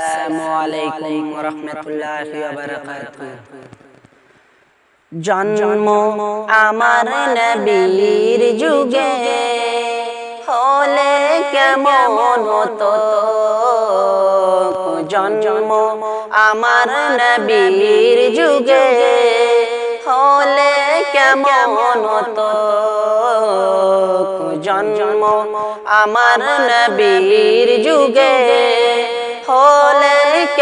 আলাইকুম রহমতুল্লাহি জন্ম আমার নবীর যুগে হলে কেমন হতো? জন্ম আমার নবীর যুগে হলে কেমন হতো? জন্ম আমার নবীর যুগে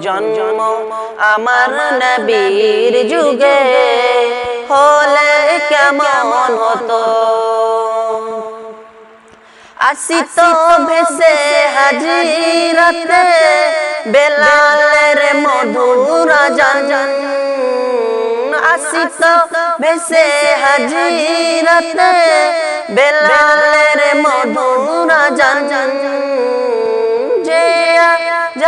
জন্ম আমার নবীর যুগে হলে কেমন হতো? আসিত ভেসে হাজিরাতে বেলালের মধুর জান আসিত ভেসে হাজিরাতে বেলালের মধুর জান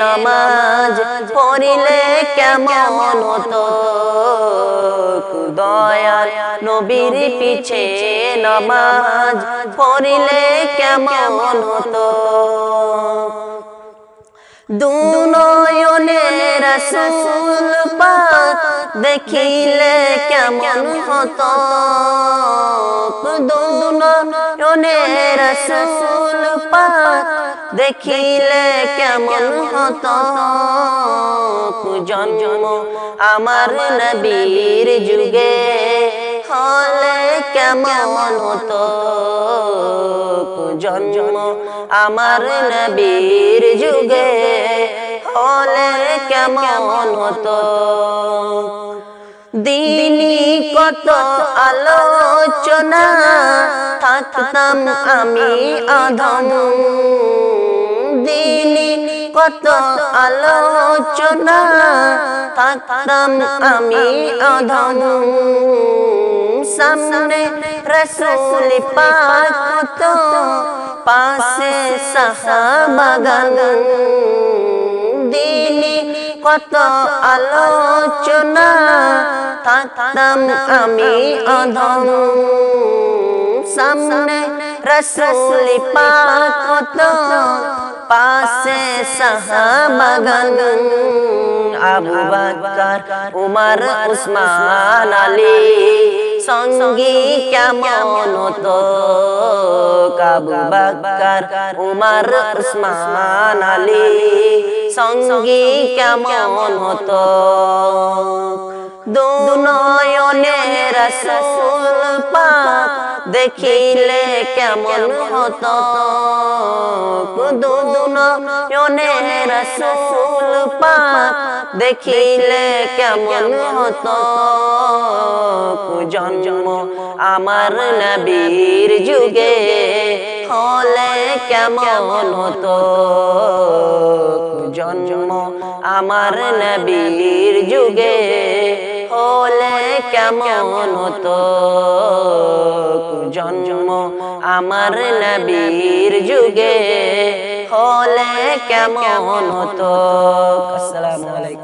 নমাজ পড়িলে কেমন হতো? দয়াল নবীর পিছে নমাজ পড়িলে কেমন হতো? দুনয়নে রসুল পাক দেখিলে কেমন হতো? দুনয়নে রসুল পাক দেখিলে কেমন হত? জন্ম আমার নবীর যুগে হলে কেমন হতো? জন্ম আমার নবীর যুগে হলে কেমন হতো? দিনী কত আলোচনা, থাকতাম আমি অধম। দিনী কত আলোচনা থাকতাম আমি অধম। সামনে রসুল পাক তো পাশে সাহাবাগান দিনী কত আলোচনা থাকতাম আমি অধম। সামনে রসুল পাক তো পাশে সাহাবাগান আবু বকর উমর উসমান আলী সঙ্গী কেমন হতো আবু বকর উমর উসমান আলী সঙ্গী কেমন হতো দুনয়নে রসুল পাক দেখিলে কেমন হতো? দুনয়নে রসুল পাক দেখিলে কেমন হতো? জন্ম আমার নবীর যুগে হলে কেমন হতো? জন্ম আমার নবীর যুগে হলে কেমন হতো? জন্ম আমার নবীর যুগে হলে কেমন হতো? আসসালামু আলাইকুম।